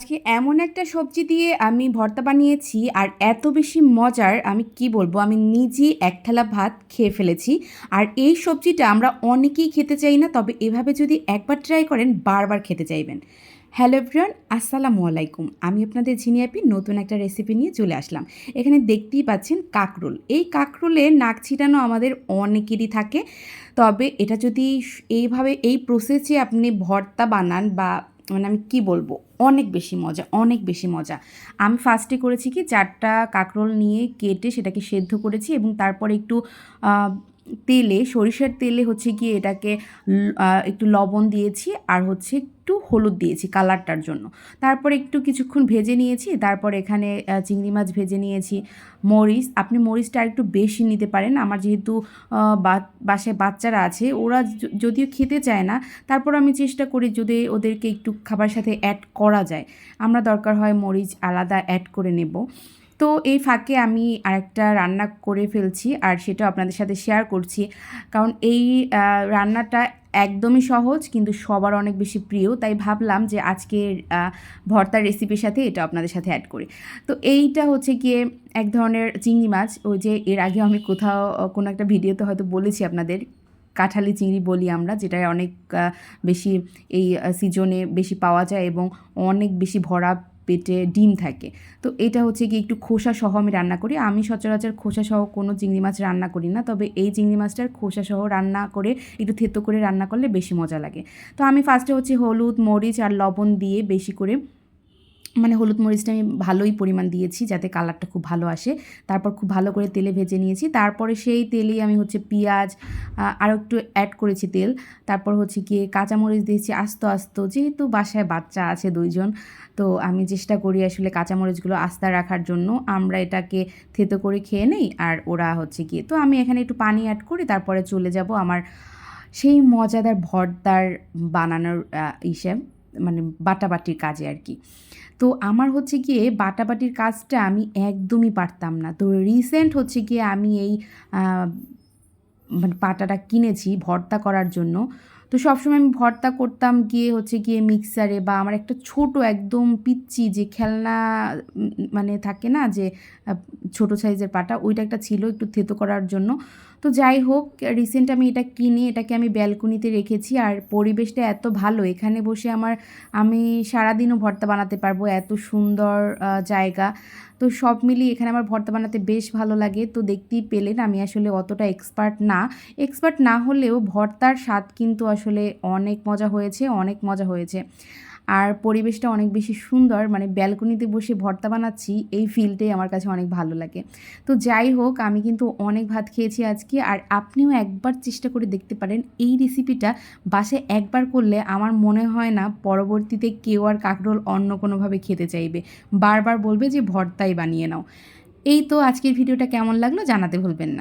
আজকে এমন একটা সবজি দিয়ে আমি ভর্তা বানিয়েছি আর এত বেশি মজার, আমি কি বলব, আমি নিজেই এক থালা ভাত খেয়ে ফেলেছি। আর এই সবজিটা আমরা অনেকেই খেতে চাই না, তবে এভাবে যদি একবার ট্রাই করেন, বারবার খেতে চাইবেন। হ্যালো এভরিওয়ান আসসালামু আলাইকুম। আমি আপনাদের ঝিনিয়াপি নতুন একটা রেসিপি নিয়ে চলে আসলাম। এখানে দেখতেই পাচ্ছেন কাকরোল। এই কাকরোলের নাক ছিটানো আমাদের অনেকেরই থাকে, তবে এটা যদি এইভাবে, এই প্রসেসে আপনি ভর্তা বানান বা মানে আমি কি বলব? অনেক বেশি মজা, অনেক বেশি মজা। আমি ফার্স্টে করেছি কি, চারটা কাঁকরোল নিয়ে কেটে সেটাকে সেদ্ধ করেছি এবং তারপরে একটু তেলে, সরিষার তেলে হচ্ছে গিয়ে এটাকে একটু লবণ দিয়েছি আর হচ্ছে একটু হলুদ দিয়েছি কালারটার জন্য। তারপরে একটু কিছুক্ষণ ভেজে নিয়েছি, তারপর এখানে চিংড়ি মাছ ভেজে নিয়েছি, মরিচ। আপনি মরিচটা একটু বেশি নিতে পারেন। আমার যেহেতু বাসায় বাচ্চারা আছে, ওরা যদিও খেতে চায় না, তারপর আমি চেষ্টা করি যদি ওদেরকে একটু খাবার সাথে অ্যাড করা যায়। আমরা দরকার হয় মরিচ আলাদা অ্যাড করে নেব। তো এই ফাঁকে আমি আরেকটা রান্না করে ফেলছি আর সেটা আপনাদের সাথে শেয়ার করছি। কারণ এই রান্নাটা একদমই সহজ কিন্তু সবার অনেক বেশি প্রিয়। তাই ভাবলাম যে আজকের ভর্তার রেসিপির সাথে এটা আপনাদের সাথে অ্যাড করি। তো এইটা হচ্ছে গিয়ে এক ধরনের চিংড়ি মাছ। ওই যে এর আগে আমি কোথাও কোনো একটা ভিডিওতে হয়তো বলেছি আপনাদের। কাঁঠালি চিংড়ি বলি আমরা যেটা অনেক বেশি এই সিজনে বেশি পাওয়া যায় এবং অনেক বেশি ভরা পেটে ডিম থাকে। তো এটা হচ্ছে কি একটু খোসা সহ আমি রান্না করি। আমি সচরাচর খোসা সহ কোনো চিংড়ি মাছ রান্না করি না। তবে এই চিংড়ি মাছটার খোসা সহ রান্না করে একটু থেতো করে রান্না করলে বেশি মজা লাগে। তো আমি ফার্স্টে হচ্ছে হলুদ, মরিচ আর লবণ দিয়ে বেশি করে মানে হলুদ মরিচটা আমি ভালোই পরিমাণ দিয়েছি যাতে কালারটা খুব ভালো আসে। তারপর খুব ভালো করে তেলে ভেজে নিয়েছি। তারপরে সেই তেলেই আমি হচ্ছে পেঁয়াজ আরও একটু অ্যাড করেছি তেল। তারপর হচ্ছে গিয়ে কাঁচামরিচ দিয়েছি আস্ত আস্ত। যেহেতু বাসায় বাচ্চা আছে দুইজন, তো আমি চেষ্টা করি আসলে কাঁচামরিচগুলো আস্তা রাখার জন্য। আমরা এটাকে থেতো করে খেয়ে নেই আর ওরা হচ্ছে গিয়ে, তো আমি এখানে একটু পানি অ্যাড করি, তারপরে চলে যাব আমার সেই মজাদার ভর্তার বানানোর হিসেব মানে বাটাবাটির কাজে আর কি। তো আমার হচ্ছে গিয়ে বাটাবাটির কাজটা আমি একদমই পারতাম না। তো রিসেন্ট হচ্ছে গিয়ে আমি এই মানে পাটাটা কিনেছি ভর্তা করার জন্য। তো সবসময় আমি ভর্তা করতাম গিয়ে হচ্ছে গিয়ে মিক্সারে বা আমার একটা ছোট একদম পিচ্ছি যে খেলনা মানে থাকে না যে ছোট সাইজের পাটা, ওইটা একটা ছিল একটু থেতো করার জন্য। তো যাই হোক রিসেন্ট আমি এটা কিনে, এটাকে আমি ব্যালকনিতে রেখেছি আর পরিবেশটা এত ভালো। এখানে বসে আমার, আমি সারাদিনও ভর্তা বানাতে পারব, এত সুন্দর জায়গা। তো সব মিলিয়ে এখানে আমার ভর্তা বানাতে বেশ ভালো লাগে। তো দেখতেই পেলেন আমি আসলে অতটা এক্সপার্ট না। এক্সপার্ট না হলেও ভর্তার স্বাদ কিন্তু আসলে অনেক মজা হয়েছে, অনেক মজা হয়েছে। আর পরিবেশটা অনেক বেশি সুন্দর মানে ব্যালকনিতে বসে ভর্তা বানাচ্ছি, এই ফিলটাই আমার কাছে অনেক ভালো লাগে। তো যাই হোক, আমি কিন্তু অনেক ভাত খেয়েছি আজকে, আর আপনিও একবার চেষ্টা করে দেখতে পারেন এই রেসিপিটা বাসায় একবার করলে আমার মনে হয় না পরবর্তীতে কেউ আর কাকরোল অন্য কোনোভাবে খেতে চাইবে। বারবার বলবে যে, ভর্তাই বানিয়ে নাও। এই তো আজকের ভিডিওটা কেমন লাগল জানাতে ভুলবেন না।